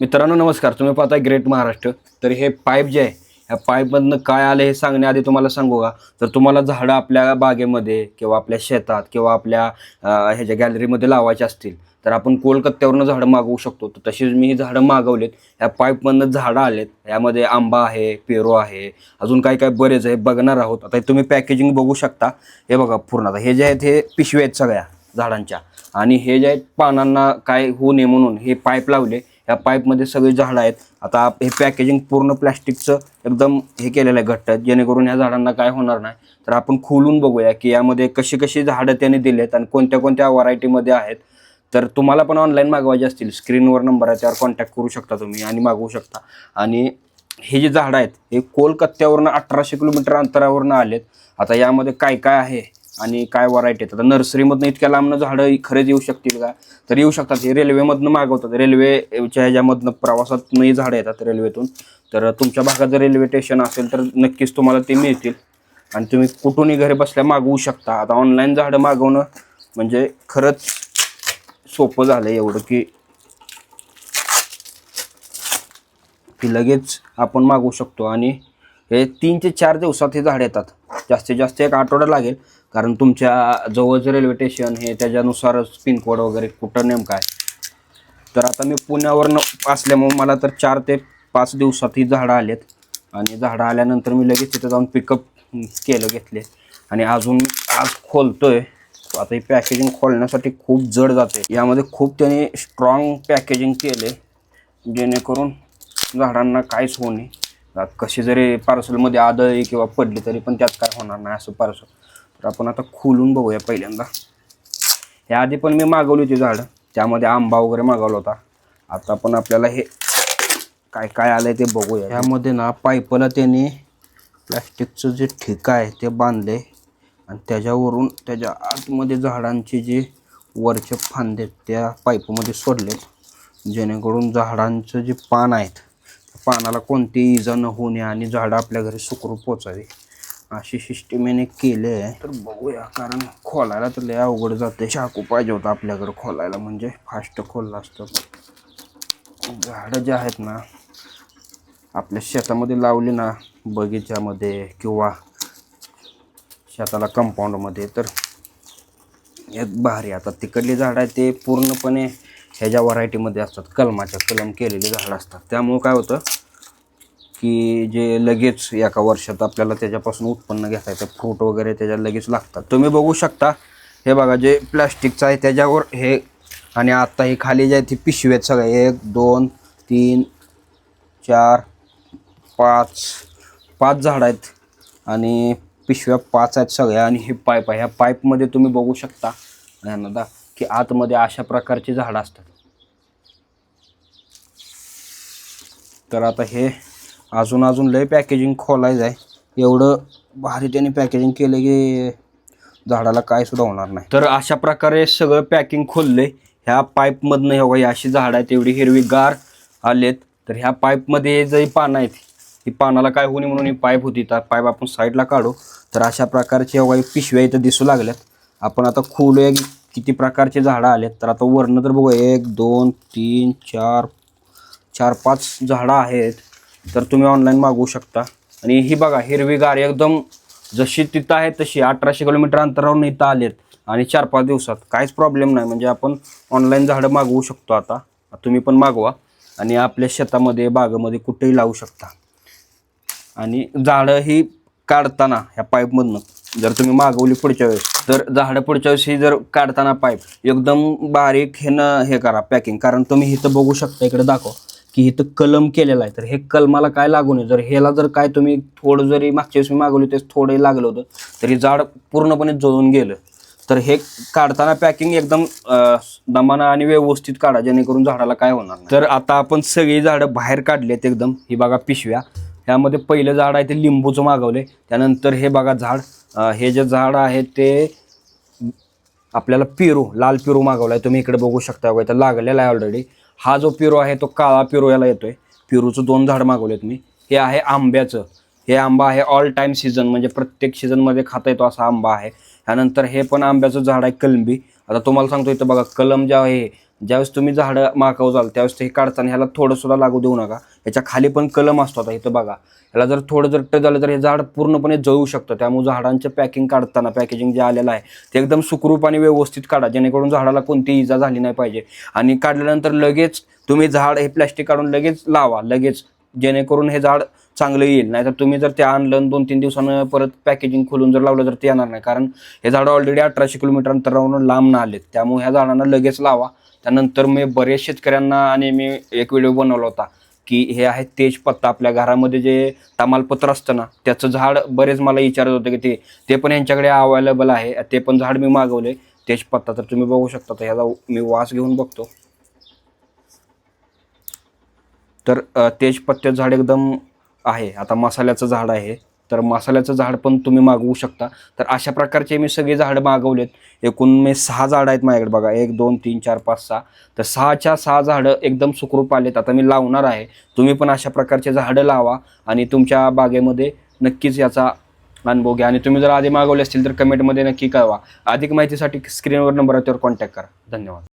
मित्रांनो नमस्कार. तुम्ही पाहताय ग्रेट महाराष्ट्र तर हे पाईप जे आहे ह्या पाईपमधनं काय आलं हे सांगण्याआधी तुम्हाला सांगू का? तर तुम्हाला झाडं आपल्या बागेमध्ये किंवा आपल्या शेतात किंवा आपल्या ह्याच्या गॅलरीमध्ये लावायचे असतील तर आपण कोलकत्त्यावरनं झाडं मागवू शकतो. तर तशीच मी ही झाडं मागवलेत. ह्या पाईपमधनं झाडं आलेत. यामध्ये आंबा आहे पेरू आहे अजून काय काय बरेच आहे बघणार आहोत. आता तुम्ही पॅकेजिंग बघू शकता. हे बघा पूर्ण. आता हे जे आहेत हे पिशव्या आहेत सगळ्या झाडांच्या. आणि हे जे आहेत पानांना काय होऊ नये म्हणून हे पाईप लावले. या पाईपमध्ये सगळी झाडं आहेत. आता आप- हे पॅकेजिंग पूर्ण प्लॅस्टिकचं एकदम हे केलेलं आहे घट्ट जेणेकरून ह्या झाडांना काय होणार नाही. तर आपण खोलून बघूया की यामध्ये कशी कशी झाडं त्याने आहेत आणि कोणत्या कोणत्या व्हरायटीमध्ये आहेत. तर तुम्हाला पण ऑनलाईन मागवायचे असतील. स्क्रीनवर नंबर आहे त्यावर कॉन्टॅक्ट करू शकता तुम्ही आणि मागवू शकता. आणि हे जे झाडं आहेत हे कोलकत्त्यावरनं अठराशे किलोमीटर अंतरावरनं आलेत. आता यामध्ये काय काय आहे? आणि काय व्हरायटी आहेत? आता नर्सरीमधनं इतक्या लांबनं झाडं खरेच येऊ शकतील का? तर येऊ शकतात. हे रेल्वेमधनं मागवतात. रेल्वेच्या ह्याच्यामधनं प्रवासातनंही झाडं येतात रेल्वेतून तर तुमच्या भागात जर रेल्वे स्टेशन असेल तर नक्कीच तुम्हाला ते मिळतील. आणि तुम्ही कुठूनही घरी बसल्या मागवू शकता. आता ऑनलाईन झाडं मागवणं म्हणजे खरंच सोपं झालं एवढं की की लगेच आपण मागवू शकतो. आणि हे तीन ते चार दिवसात हे झाड येतात. जास्तीत जास्त एक आठवडा लागेल. कारण तुमच्या जवळचं रेल्वे स्टेशन हे त्याच्यानुसारच पिनकोड वगैरे कुठं नेमकं आहे. तर आता मी पुण्यावरनं असल्यामुळे मला तर चार ते पाच दिवसात ही झाडं आलेत. आणि झाडं आल्यानंतर मी लगेच तिथं जाऊन पिकअप केलं घेतले. आणि अजून आज खोलतोय. आता ही पॅकेजिंग खोलण्यासाठी खूप जड जाते. यामध्ये खूप त्याने स्ट्रॉंग पॅकेजिंग केले. जेणेकरून झाडांना काहीच होऊ नये. आता कशी जरी पार्सलमध्ये आदळली किंवा पडली तरी पण त्यात काय होणार नाही असं पार्सल. तर आपण आता खोलून बघूया पहिल्यांदा. याआधी पण मी मागवली होती झाडं. त्यामध्ये आंबा वगैरे मागवला होता. आता पण आपल्याला हे काय काय आलंय ते बघूया. यामध्ये ना पाईपला त्यांनी प्लॅस्टिकचं जे ठिका आहे ते बांधले. आणि त्याच्यावरून त्याच्या आतमध्ये झाडांचे जे वरचे फांदे आहेत, त्या पाईपमध्ये सोडलेत. जेणेकरून झाडांचं जे पान आहेत पानाला कोणतीही इजा न होणे आणि झाडं आपल्या घरी सुखरूप पोचावी. अशी सिस्टीमेने केले आहे. तर बघूया कारण खोलायला तर लय अवघड जाते चाकू पाहिजे होता आपल्याकडे खोलायला म्हणजे फास्ट खोललं असतं. झाडं जे आहेत ना आपल्या शेतामध्ये लावली ना बगीच्यामध्ये किंवा शेताला कंपाऊंडमध्ये तर यात भारी. आता तिकडली झाडं आहे ते पूर्णपणे ह्या ज्या व्हरायटीमध्ये असतात कलमाच्या कलम केलेली झाडं असतात. त्यामुळं काय होतं की जे लगेच एका वर्षात आपल्याला त्याच्यापासून उत्पन्न घेता येतं. फ्रूट वगैरे त्याच्या लगेच लागतात. तुम्ही बघू शकता हे बघा जे प्लॅस्टिकचं आहे त्याच्यावर हे आणि आत्ता हे खाली जे आहे ती पिशवी आहेत सगळे. एक दोन तीन चार पाच पाच झाडं आहेत आणि पिशव्या पाच आहेत सगळ्या आणि हे पाईप आहे. ह्या पाईपमध्ये तुम्ही बघू शकता ह्यांना दा की आतमध्ये अशा प्रकारची झाडं असतात. तर आता हे अजून अजून लय पॅकेजिंग खोलायचं आहे. एवढं भारी त्याने पॅकेजिंग केलं की झाडाला काय सुद्धा होणार नाही. तर अशा प्रकारे सगळं पॅकिंग खोललंय. ह्या पाईपमधनं हे बघा अशी झाडं आहेत एवढी हिरवी गार आलेत. तर ह्या पाईपमध्ये जे पानं आहेत ही पानाला काय होणे म्हणून ही पाईप होती. तर पाईप आपण साईडला काढू. तर अशा प्रकारचे बघा पिशव्या इथं दिसू लागल्यात. आपण आता खोलूया की किती प्रकारचे झाडं आलेत? तर आता वरनं तर बघू एक दोन तीन चार चार पाच झाडं आहेत. तर तुम्ही ऑनलाईन मागवू शकता. आणि ही बघा हिरवीगार एकदम जशी तिथं आहे तशी अठराशे किलोमीटर अंतरावरून इथं आलेत. आणि चार पाच दिवसात काहीच प्रॉब्लेम नाही. म्हणजे आपण ऑनलाईन झाडं मागवू शकतो आता. तुम्ही पण मागवा. आणि आपल्या शेतामध्ये बागेमध्ये कुठेही लावू शकता. आणि झाडं ही काढताना ह्या पाईपमधनं जर तुम्ही मागवली पुढच्या वेळेस तर झाडं पुढच्या वेळेस ही जर काढताना पाईप एकदम बारीक हे न हे करा पॅकिंग कारण तुम्ही इथं बघू शकता इकडे दाखव की इथं कलम केलेला आहे. तर हे कलमाला काय लागू नये जर ह्याला जर काय तुम्ही थोडं जरी मागच्या वेळेस मी मागवली ते थोडंही लागलं होतं तरी झाड पूर्णपणे जळून गेलं. तर हे काढताना पॅकिंग एकदम दमानं आणि व्यवस्थित काढा जेणेकरून झाडाला काय होणार तर आता आपण सगळी झाडं बाहेर काढलेत एकदम. ही बघा पिशव्या. ह्यामध्ये पहिलं झाड आहे ते लिंबूचं मागवले त्यानंतर हे बघा झाड. हे जे झाड आहे ते आपल्याला पेरू लाल पेरू मागवला आहे तुम्ही इकडे बघू शकता बघा इथं लागलेला आहे ऑलरेडी हा जो पेरू आहे तो काळा पेरू याला येतोय. पेरूचं दोन झाड मागवलेत मी. हे आहे आंब्याचं. हे आंबा आहे ऑल टाईम सीझन म्हणजे प्रत्येक सीझनमध्ये खाता येतो असा आंबा आहे. त्यानंतर हे पण आंब्याचं झाड आहे कलंबी. आता तुम्हाला सांगतो इथं बघा कलम जे आहे ज्यावेळेस तुम्ही झाडं मागव जाल त्यावेळेस ते काढताना ह्याला थोडंसुद्धा लागू देऊ नका. याच्या खाली पण कलम असतो आता इथं बघा. ह्याला जर थोडं जर टच झालं तर हे झाड पूर्णपणे जळू शकतं. त्यामुळे झाडांचं पॅकिंग काढताना पॅकेजिंग जे आलेलं आहे ते एकदम सुखरूप आणि व्यवस्थित काढा. जेणेकरून झाडाला कोणती इजा झाली नाही पाहिजे. आणि काढल्यानंतर लगेच तुम्ही झाड हे प्लॅस्टिक काढून लगेच लावा. लगेच जेणेकरून हे झाड चांगलं येईल. नाहीतर तुम्ही जर ते आणलं आणि दोन तीन दिवसानं परत पॅकेजिंग खोलून जर लावलं तर ते येणार नाही. कारण हे झाड ऑलरेडी अठराशे किलोमीटर अंतरावरून लांब ना आलेत. त्यामुळे ह्या झाडांना लगेच लावा. त्यानंतर मी बरेच शेतकऱ्यांना आणि मी एक व्हिडिओ बनवला होता की हे आहे तेजपत्ता. आपल्या घरामध्ये जे तमालपत्र असतं ना त्याचं झाड बरेच मला विचारत होते की ते ते पण यांच्याकडे अवेलेबल आहे. ते पण झाड मी मागवले तेजपत्ता तर तुम्ही बघू शकता. तर ह्याचा मी वास घेऊन बघतो. तर तेजपत्त्या झाड एकदम आहे. आता मसाल्याचं झाड आहे. तर मसाल्याचं झाड पण तुम्ही मागवू शकता. तर अशा प्रकारचे मी सगळे झाडं मागवलेत. एकूण मी सहा झाडं आहेत माझ्याकडे बघा. एक दोन तीन चार पाच सहा. तर सहाच्या सहा झाडं एकदम सुखरूप आलेत. आता मी लावणार आहे. तुम्ही पण अशा प्रकारचे झाडं लावा आणि तुमच्या बागेमध्ये नक्कीच याचा अनुभव घ्या. आणि तुम्ही जर आधी मागवले असतील तर कमेंटमध्ये नक्की कळवा. अधिक माहितीसाठी स्क्रीनवर नंबर आहे त्यावर कॉन्टॅक्ट करा. धन्यवाद.